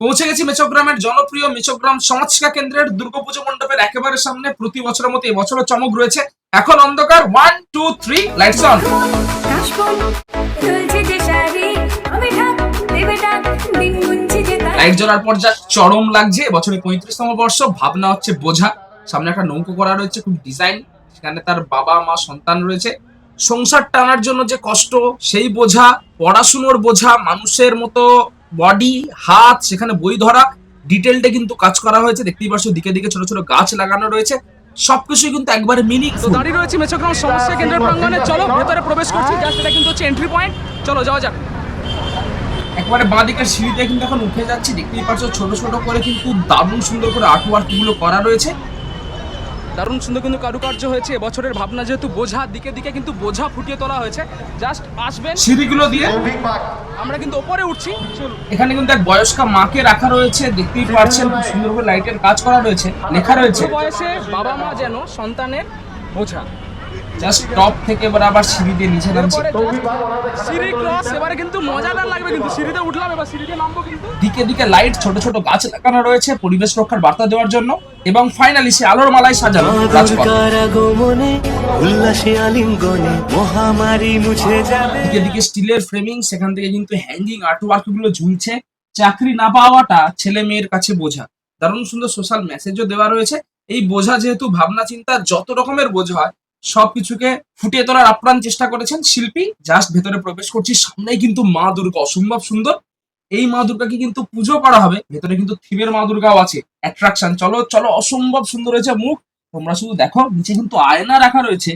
পৌঁছে গেছি মেচগ্রামের জনপ্রিয় মেচগ্রাম সমাজসেবা কেন্দ্রের দুর্গাপুজো মণ্ডপের একেবারে সামনে প্রতি বছরের মতো এবছরও চমক রয়েছে। এখন অন্ধকার one two three lights on light জ্বলার পর যা চরম লাগছে এবছরের পঁয়ত্রিশতম বর্ষ ভাবনা হচ্ছে বোঝা। সামনে একটা নৌকো করা রয়েছে খুব ডিজাইন সেখানে তার বাবা মা সন্তান রয়েছে। সংসার টানার জন্য যে কষ্ট সেই বোঝা পড়াশুনোর বোঝা মানুষের মতো বডি হাত সেখানে বই ধরা ডিটেলটা কিন্তু কাজ করা হয়েছে। দেখতেই পাচ্ছ দিকে দিকে ছোট ছোট গাছ লাগানো রয়েছে। সবকিছু কিন্তু একবারে মিনিং তো দাঁড়িয়ে রয়েছে মেচগ্রাম সমস্যা কেন্দ্রের প্রাঙ্গণে। চলো ভেতরে প্রবেশ করছি। জাস্ট এটা কিন্তু হচ্ছে এন্ট্রি পয়েন্ট চলো যাওয়া যাক। একবারে বাঁ দিকের সিঁড়িতে কিন্তু এখন উঠে যাচ্ছি। দেখতেই পাচ্ছ ছোট ছোট করে কিন্তু দারুণ সুন্দর করে আর্ট ওয়ার্কগুলো করা রয়েছে। দারুণ সুন্দর কিন্তু কারুকার্য হয়েছে। এবছরের ভাবনা যেহেতু বোঝা দিকে দিকে কিন্তু বোঝা ফুটিয়ে তোলা হয়েছে। জাস্ট আসবেন। সিঁড়িগুলো দিয়ে আমরা কিন্তু ওপরে উঠছি। এখানে কিন্তু এক বয়স্কা মাকে রাখা রয়েছে দেখতেই পাচ্ছেন খুব সুন্দর করে লাইটের কাজ করা রয়েছে লেখা রয়েছে। বয়সে বাবা মা যেন সন্তানের বোঝা। জাস্ট টপ থেকে এবার আবার সিঁড়ি দিয়ে নিচে নামছে। সিঁড়ি ক্রস এবারে কিন্তু মজাদার লাগবে কিন্তু। সিঁড়িতে উঠলাম এবার সিঁড়িতে নামবো কিন্তু। দিকে দিকে লাইট ছোট ছোট গাছ লাগানো রয়েছে পরিবেশ রক্ষার বার্তা দেওয়ার জন্য। এবং ফাইনালি সে আলোর মালায় সাজানো দিকে দিকে স্টিলের ফ্রেমিং সেখান থেকে কিন্তু হ্যাঙ্গিং আর্ট ওয়ার্কগুলো ঝুলছে। চাকরি না পাওয়াটা ছেলে মেয়ের কাছে বোঝা। দারুণ সুন্দর সোশ্যাল মেসেজও দেওয়া রয়েছে। এই বোঝা যেহেতু ভাবনা চিন্তা যত রকমের বোঝা হয় সবকিছুকে ফুটিয়ে তোলার আপ্রাণ চেষ্টা করেছেন শিল্পী। জাস্ট ভেতরে প্রবেশ করছি, সামনেই কিন্তু মা দুর্গা, অসম্ভব সুন্দর। এই মা দুর্গাকে কিন্তু পুজো করা হবে, ভেতরে কিন্তু থিমের মা দুর্গাও আছে অ্যাট্রাকশন চলো চলো, অসম্ভব সুন্দর হয়েছে মুখ। তোমরা শুধু দেখো, নিচে কিন্তু আয়না রাখা রয়েছে।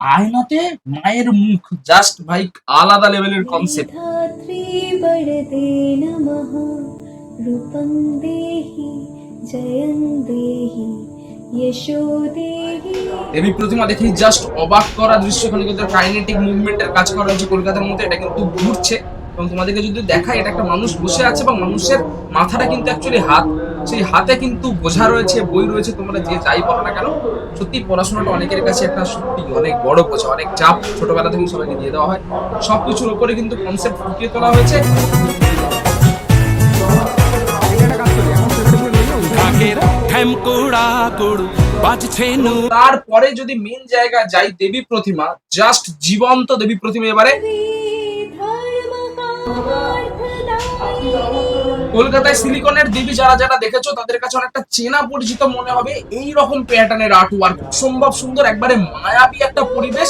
আয়নাতে মায়ের মুখ জাস্ট ভাই, আলাদা লেভেলের কনসেপ্ট ধাত্রী বড়দে নমঃ। রূপং দেহি দেহি। দেবী প্রতিমা দেখেই জাস্ট অবাক করা দৃশ্য। এখানে কিন্তু কাইনেটিক মুভমেন্টের কাজ করা হয়েছে কলকাতার মধ্যে, এটা কিন্তু ঘুরছে। এবং তোমাদেরকে যদি দেখায় এটা একটা মানুষ বসে আছে এবং মানুষের মাথাটা কিন্তু অ্যাকচুয়ালি হাত, সেই হাতে কিন্তু বোঝা রয়েছে, বই রয়েছে, তোমরা যে যাই বলো না কেন। সত্যি পড়াশোনাটা অনেকের কাছে একটা সত্যি অনেক বড় বোঝা, অনেক চাপ। ছোটবেলা থেকে সবাইকে দিয়ে দেওয়া হয়। সবকিছুর উপরে কিন্তু কনসেপ্ট ফুটিয়ে তোলা হয়েছে। তারপরে যদি মেন জায়গা যাই দেবী প্রতিমা জাস্ট জীবন্ত দেবী প্রতিমা এবারে। কলকাতায় সিলিকনের দেবী যারা যারা দেখেছ, তাদের কাছে অনেকটা চেনা পরিচিত মনে হবে। এই রকম প্যাটার্নের আর্ট ওয়ার্ক সম্ভব সুন্দর, একবারে মায়াবী একটা পরিবেশ।